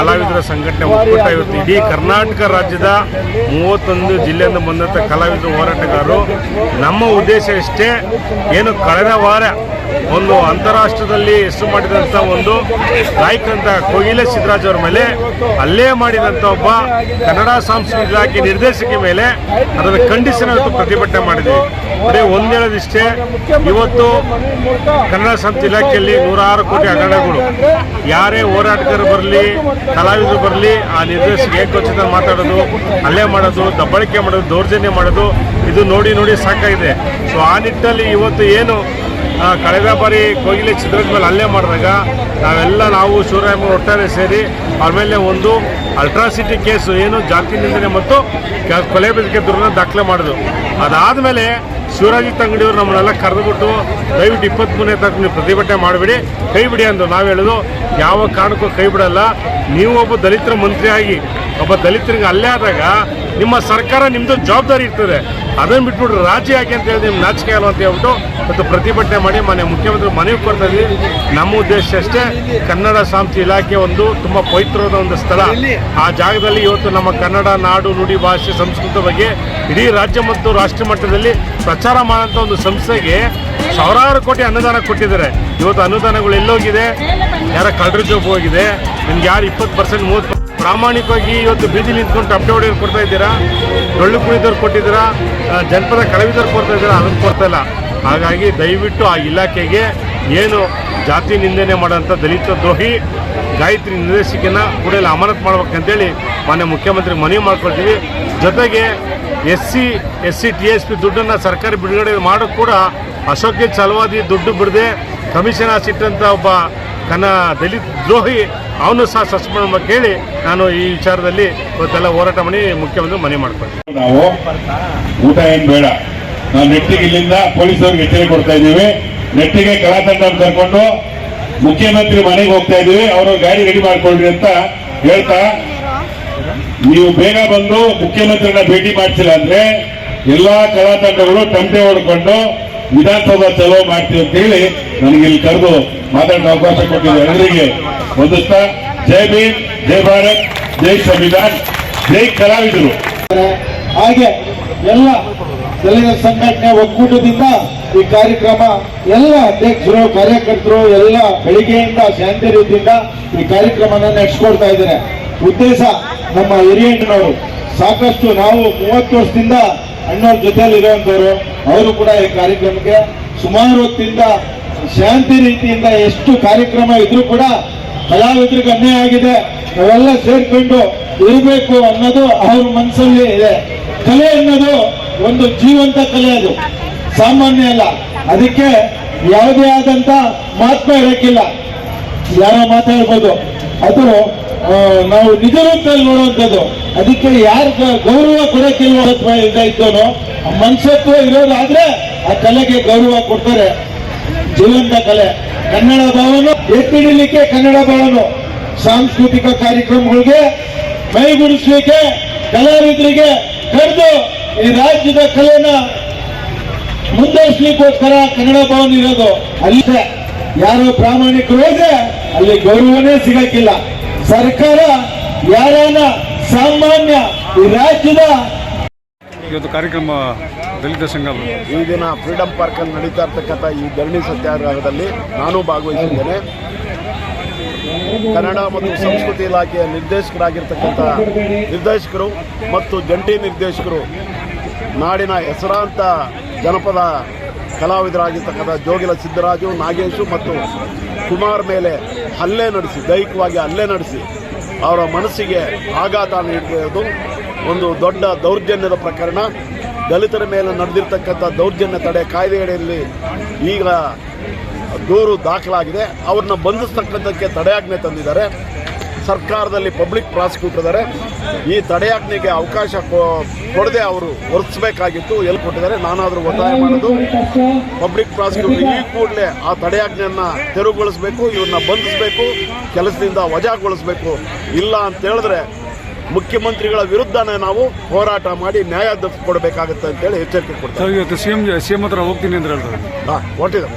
ಕಲಾವಿದರ ಸಂಘಟನೆ ಒಕ್ಕೂಟ ಇವತ್ತು ಇಡೀ ಕರ್ನಾಟಕ ರಾಜ್ಯದ ಮೂವತ್ತೊಂದು ಜಿಲ್ಲೆಯಿಂದ ಬಂದಂಥ ಕಲಾವಿದರು ಹೋರಾಟಗಾರರು ನಮ್ಮ ಉದ್ದೇಶ ಇಷ್ಟೇ. ಏನು ಕಳೆದ ವಾರ ಒಂದು ಅಂತಾರಾಷ್ಟ್ರದಲ್ಲಿ ಹೆಸರು ಮಾಡಿದಂಥ ಒಂದು ಗಾಯಕರಂತ ಕೋಗಿಲೆ ಸಿದ್ದರಾಜ್ ಅವರ ಮೇಲೆ, ಅಲ್ಲೇ ಮಾಡಿದಂಥ ಒಬ್ಬ ಕನ್ನಡ ಸಾಂಸ್ಕೃತಿಕ ಇಲಾಖೆ ನಿರ್ದೇಶಕ ಮೇಲೆ ಅದನ್ನು ಖಂಡಿಸಿ ನಾವು ಪ್ರತಿಭಟನೆ ಮಾಡಿದ್ವಿ. ಅದೇ ಒಂದೇಳದಿಷ್ಟೇ, ಇವತ್ತು ಕನ್ನಡ ಸಂಸ್ಥೆ ಇಲಾಖೆಯಲ್ಲಿ ನೂರಾರು ಕೋಟಿ ಹಗರಣಗಳು. ಯಾರೇ ಹೋರಾಟಗಾರರು ಬರಲಿ, ಕಲಾವಿದರು ಬರಲಿ, ಆ ನಿರ್ದೇಶಕ ಏಕೋಚಿತ ಮಾತಾಡೋದು, ಅಲ್ಲೇ ಮಾಡೋದು, ದಬ್ಬಳಿಕೆ ಮಾಡೋದು, ದೌರ್ಜನ್ಯ ಮಾಡೋದು, ಇದು ನೋಡಿ ನೋಡಿ ಸಾಕಾಗಿದೆ. ಸೊ ಆ ನಿಟ್ಟಿನಲ್ಲಿ ಇವತ್ತು ಏನು ಕಳೆದ ಬಾರಿ ಕೋಗಿಲೆ ಚಿತ್ರದ ಮೇಲೆ ಹಲ್ಲೆ ಮಾಡಿದಾಗ ನಾವೆಲ್ಲ ನಾವು ಶಿವರಾಮ ಒಟ್ಟಾರೆ ಸೇರಿ ಅವ್ರ ಮೇಲೆ ಒಂದು ಅಲ್ಟ್ರಾಸಿಟಿ ಕೇಸು, ಏನು ಜಾತಿ ನಿಂದನೆ ಮತ್ತು ಕೊಲೆ ಬೆದರಿಕೆ ದೂರನ್ನ ದಾಖಲೆ ಮಾಡಿದ್ರು. ಅದಾದಮೇಲೆ ಶಿವರಾಜಿತ್ ಅಂಗಡಿಯವರು ನಮ್ಮನ್ನೆಲ್ಲ ಕರೆದುಬಿಟ್ಟು ದಯವಿಟ್ಟು ಇಪ್ಪತ್ತ್ಮೂರನೇ ತಾರೀಕು ನೀವು ಪ್ರತಿಭಟನೆ ಮಾಡಿಬಿಡಿ, ಕೈ ಬಿಡಿ ಅಂದರು ನಾವು ಹೇಳೋದು, ಯಾವ ಕಾರಣಕ್ಕೂ ಕೈ ಬಿಡಲ್ಲ. ನೀವು ಒಬ್ಬ ದಲಿತರ ಮಂತ್ರಿಯಾಗಿ ಒಬ್ಬ ದಲಿತರಿಗೆ ಅಲ್ಲೇ ಆದಾಗ ನಿಮ್ಮ ಸರ್ಕಾರ ನಿಮ್ಮದು ಜವಾಬ್ದಾರಿ ಇರ್ತದೆ. ಅದನ್ನು ಬಿಟ್ಬಿಟ್ಟು ರಾಜ್ಯ ಯಾಕೆ ಅಂತ ಹೇಳಿ ನಿಮ್ಮ ನಾಚಿಕೆ ಅಲ್ಲ ಅಂತ ಹೇಳ್ಬಿಟ್ಟು ಮತ್ತು ಪ್ರತಿಭಟನೆ ಮಾಡಿ ಮನೆ ಮುಖ್ಯಮಂತ್ರಿ ಮನವಿ ಕೊಡ್ತಾ ಇದ್ದೀವಿ ನಮ್ಮ ಉದ್ದೇಶ ಅಷ್ಟೇ, ಕನ್ನಡ ಸಾಂಸ್ಕೃತಿಕ ಇಲಾಖೆ ಒಂದು ತುಂಬ ಪವಿತ್ರವಾದ ಒಂದು ಸ್ಥಳ. ಆ ಜಾಗದಲ್ಲಿ ಇವತ್ತು ನಮ್ಮ ಕನ್ನಡ ನಾಡು ನುಡಿ ಭಾಷೆ ಸಂಸ್ಕೃತಿ ಬಗ್ಗೆ ಇಡೀ ರಾಜ್ಯ ಮತ್ತು ರಾಷ್ಟ್ರ ಮಟ್ಟದಲ್ಲಿ ಪ್ರಚಾರ ಮಾಡೋಂಥ ಒಂದು ಸಂಸ್ಥೆಗೆ ಸಾವಿರಾರು ಕೋಟಿ ಅನುದಾನ ಕೊಟ್ಟಿದ್ದಾರೆ. ಇವತ್ತು ಅನುದಾನಗಳು ಎಲ್ಲೋಗಿದೆ. ಯಾರ ಕಳ್ಳರ ಜೋಬ್ ಹೋಗಿದೆ. ನಿಮ್ಗೆ ಯಾರು ಇಪ್ಪತ್ತು ಪರ್ಸೆಂಟ್ ಮೂವತ್ತು ಪ್ರಾಮಾಣಿಕವಾಗಿ ಇವತ್ತು ಬೀದಿ ನಿಂತ್ಕೊಂಡು ಹೊಡೆಯೋರು ಕೊಡ್ತಾ ಇದ್ದೀರಾ? ಡೊಳ್ಳು ಕುಣಿದವ್ರು ಕೊಟ್ಟಿದ್ದೀರಾ? ಜನಪದ ಕಲಾವಿದರು ಕೊಡ್ತಾ ಇದ್ದೀರಾ? ಅದನ್ನು ಕೊಡ್ತಾ ಇಲ್ಲ. ಹಾಗಾಗಿ ದಯವಿಟ್ಟು ಆ ಇಲಾಖೆಗೆ ಏನು ಜಾತಿ ನಿಂದನೆ ಮಾಡೋಂಥ ದಲಿತ ದ್ರೋಹಿ, ಗಾಯತ್ರಿ ನಿರ್ದೇಶಕನ ಕೂಡಲೇ ಅಮಾನತ್ ಮಾಡ್ಬೇಕಂತೇಳಿ ಮಾನ್ಯ ಮುಖ್ಯಮಂತ್ರಿ ಮನವಿ ಮಾಡ್ಕೊಳ್ತೀವಿ. ಜೊತೆಗೆ S C S C, T S P ದುಡ್ಡನ್ನು ಸರ್ಕಾರ ಬಿಡುಗಡೆ ಮಾಡೋಕ್ಕೆ ಕೂಡ ಅಶೋಕ್ ಚಲವಾದಿ ದುಡ್ಡು ಬಿಡದೆ ಕಮಿಷನ್ ಸಿಟ್ಟಂಥ ಒಬ್ಬ ಕನ್ನ ದಲಿತ ದ್ರೋಹಿ, ಅವನು ಸಹ ಸಸ್ಪೆಂಡ್ ಮಾಡಬೇಕು ಹೇಳಿ ನಾನು ಈ ವಿಚಾರದಲ್ಲಿ ಇವತ್ತೆಲ್ಲ ಹೋರಾಟ ಮಾಡಿ ಮುಖ್ಯಮಂತ್ರಿ ಮನವಿ ಮಾಡ್ಕೊಳ್ತೀನಿ. ನಾವು ಊಟ ಏನು ಬೇಡ. ನಾವು ನೆಟ್ಟಿಗೆ ಇಲ್ಲಿಂದ ಪೊಲೀಸರಿಗೆ ಎಚ್ಚರಿಕೆ ಕೊಡ್ತಾ ಇದ್ದೀವಿ. ನೆಟ್ಟಿಗೆ ಕಲಾತಂಡ ಕರ್ಕೊಂಡು ಮುಖ್ಯಮಂತ್ರಿ ಮನೆಗೆ ಹೋಗ್ತಾ ಇದ್ದೀವಿ. ಅವರು ಗಾಡಿ ರೆಡಿ ಮಾಡ್ಕೊಳ್ರಿ ಅಂತ ಹೇಳ್ತಾ, ನೀವು ಬೇಗ ಬಂದು ಮುಖ್ಯಮಂತ್ರಿನ ಭೇಟಿ ಮಾಡ್ತಿಲ್ಲ ಅಂದ್ರೆ ಎಲ್ಲಾ ಕಲಾತಂಡಗಳು ಟಮಟೆ ಹೊಡ್ಕೊಂಡು ವಿಧಾನಸೌಧ ಚಲೋ ಮಾಡ್ತೀವಿ ಅಂತ ಹೇಳಿ ನನಗೆ ಇಲ್ಲಿ ಕರೆದು ಮಾತಾಡೋ ಅವಕಾಶ ಕೊಟ್ಟಿದ್ದ ಎಲ್ಲರಿಗೆ ವಂದಿಸ್ತಾ ಜೈ ಭೀಮ್, ಜೈ ಭಾರತ್, ಜೈ ಸಂವಿಧಾನ್, ಜೈ ಕಲಾವಿದರು. ಹಾಗೆ ಎಲ್ಲ ದಲಿತ ಸಂಘಟನೆ ಒಕ್ಕೂಟದಿಂದ ಈ ಕಾರ್ಯಕ್ರಮ ಎಲ್ಲ ಅಧ್ಯಕ್ಷರು, ಕಾರ್ಯಕರ್ತರು ಎಲ್ಲ ಬೆಳಿಗ್ಗೆಯಿಂದ ಶಾಂತಿ ರೀತಿಯಿಂದ ಈ ಕಾರ್ಯಕ್ರಮನ ನಡೆಸ್ಕೊಡ್ತಾ ಇದ್ದಾರೆ. ಉದ್ದೇಶ ನಮ್ಮ ಹಿರಿಯಣ್ಣನವರು ಸಾಕಷ್ಟು ನಾವು ಮೂವತ್ತು ವರ್ಷದಿಂದ ಅಣ್ಣವ್ರ ಜೊತೆಯಲ್ಲಿ ಇರುವಂತವ್ರು ಅವರು ಕೂಡ ಈ ಕಾರ್ಯಕ್ರಮಕ್ಕೆ ಸುಮಾರು ಹೊತ್ತಿಂದ ಶಾಂತಿ ರೀತಿಯಿಂದ ಎಷ್ಟು ಕಾರ್ಯಕ್ರಮ ಇದ್ರೂ ಕೂಡ ಕಲಾವಿದರಿಗೆ ಅನ್ಯಾಯ ಆಗಿದೆ. ನಾವೆಲ್ಲ ಸೇರ್ಕೊಂಡು ಇರಬೇಕು ಅನ್ನೋದು ಅವ್ರ ಮನಸ್ಸಲ್ಲಿ ಇದೆ. ಕಲೆ ಅನ್ನೋದು ಒಂದು ಜೀವಂತ ಕಲೆ ಅದು. ಸಾಮಾನ್ಯ ಅಲ್ಲ. ಅದಕ್ಕೆ ಯಾವುದೇ ಆದಂತ ಮಹತ್ವ ಇರಕ್ಕಿಲ್ಲ. ಯಾರೋ ಮಾತಾಡ್ಬೋದು. ಅದು ನಾವು ನಿಜ ರೂಪದಲ್ಲಿ ನೋಡುವಂಥದ್ದು. ಅದಕ್ಕೆ ಯಾರು ಗೌರವ ಕೊಡಕ್ಕಿಲ್ವ ಮಹತ್ವ ಇದ್ದೋನು ಮನುಷ್ಯತ್ವ ಇರೋದಾದ್ರೆ ಆ ಕಲೆಗೆ ಗೌರವ ಕೊಡ್ತಾರೆ. ಜೀವಂತ ಕಲೆ. ಕನ್ನಡ ಭವನ ಎತ್ತಿಡಲಿಕ್ಕೆ ಕನ್ನಡ ಭವನ. ಸಾಂಸ್ಕೃತಿಕ ಕಾರ್ಯಕ್ರಮಗಳಿಗೆ ಮೈಗೂಡಿಸ್ಲಿಕ್ಕೆ ಕಲಾವಿದರಿಗೆ ಕರೆದು ಈ ರಾಜ್ಯದ ಕಲೆನ ಮುಂದರ್ಸ್ಲಿಕ್ಕೋಸ್ಕರ ಕನ್ನಡ ಭವನ ಇರೋದು. ಅಲ್ಲಿ ಯಾರು ಪ್ರಾಮಾಣಿಕರು ಹೋದ್ರೆ ಅಲ್ಲಿ ಗೌರವನೇ ಸಿಗಕ್ಕಿಲ್ಲ. ಸರ್ಕಾರ ಯಾರನ್ನ ಸಾಮಾನ್ಯ ಈ ರಾಜ್ಯದ ಇವತ್ತು ಕಾರ್ಯಕ್ರಮ ದಲಿತ ಸಂಘ ಈ ದಿನ ಫ್ರೀಡಂ ಪಾರ್ಕಲ್ಲಿ ನಡೀತಾ ಇರ್ತಕ್ಕಂಥ ಈ ಧರಣಿ ಸತ್ಯಾಗ್ರಹದಲ್ಲಿ ನಾನು ಭಾಗವಹಿಸಿದ್ದೇನೆ. ಕನ್ನಡ ಮತ್ತು ಸಂಸ್ಕೃತಿ ಇಲಾಖೆಯ ನಿರ್ದೇಶಕರಾಗಿರ್ತಕ್ಕಂಥ ನಿರ್ದೇಶಕರು ಮತ್ತು ಜಂಟಿ ನಿರ್ದೇಶಕರು, ನಾಡಿನ ಹೆಸರಾಂತ ಜನಪದ ಕಲಾವಿದರಾಗಿರ್ತಕ್ಕಂಥ ಜೋಗಿಲ ಸಿದ್ದರಾಜು, ನಾಗೇಶು ಮತ್ತು ಕುಮಾರ್ ಮೇಲೆ ಹಲ್ಲೆ ನಡೆಸಿ, ದೈಹಿಕವಾಗಿ ಹಲ್ಲೆ ನಡೆಸಿ ಅವರ ಮನಸ್ಸಿಗೆ ಆಘಾತ ನೀಡಿರುವುದು. ಒಂದು ದೊಡ್ಡ ದೌರ್ಜನ್ಯದ ಪ್ರಕರಣ. ದಲಿತರ ಮೇಲೆ ನಡೆದಿರ್ತಕ್ಕಂಥ ದೌರ್ಜನ್ಯ ತಡೆ ಕಾಯ್ದೆಯಡಿಯಲ್ಲಿ ಈಗ ದೂರು ದಾಖಲಾಗಿದೆ. ಅವ್ರನ್ನ ಬಂಧಿಸ್ತಕ್ಕಂಥಕ್ಕೆ ತಡೆಯಾಜ್ಞೆ ತಂದಿದ್ದಾರೆ. ಸರ್ಕಾರದಲ್ಲಿ ಪಬ್ಲಿಕ್ ಪ್ರಾಸಿಕ್ಯೂಟರ್ ಇದ್ದಾರೆ ಈ ತಡೆಯಾಜ್ಞೆಗೆ ಅವಕಾಶ ಕೊಡದೆ ಅವರು ಹೊರಿಸಬೇಕಾಗಿತ್ತು. ಎಲ್ಲಿ ಕೊಟ್ಟಿದ್ದಾರೆ ನಾನಾದರೂ ಒತ್ತಾಯ ಮಾಡೋದು. ಪಬ್ಲಿಕ್ ಪ್ರಾಸಿಕ್ಯೂಟರ್ ಈ ಕೂಡಲೇ ಆ ತಡೆಯಾಜ್ಞೆಯನ್ನು ತೆರವುಗೊಳಿಸಬೇಕು, ಇವ್ರನ್ನ ಬಂಧಿಸಬೇಕು, ಕೆಲಸದಿಂದ ವಜಾಗೊಳಿಸಬೇಕು. ಇಲ್ಲ ಅಂತ ಹೇಳಿದ್ರೆ ಮುಖ್ಯಮಂತ್ರಿಗಳ ವಿರುದ್ಧ ನಾವು ಹೋರಾಟ ಮಾಡಿ ನ್ಯಾಯ ಕೊಡಬೇಕಾಗುತ್ತೆ ಅಂತೇಳಿ ಎಚ್ಚರಿಕೆ ಕೊಡ್ತಾರೆ. ಇವತ್ತು ಸಿ ಎಂ ಸಿ ಎಂ ಹತ್ರ ಹೋಗ್ತೀನಿ ಅಂದ್ರೆ ಹೊರಟಿದ್ದಾರೆ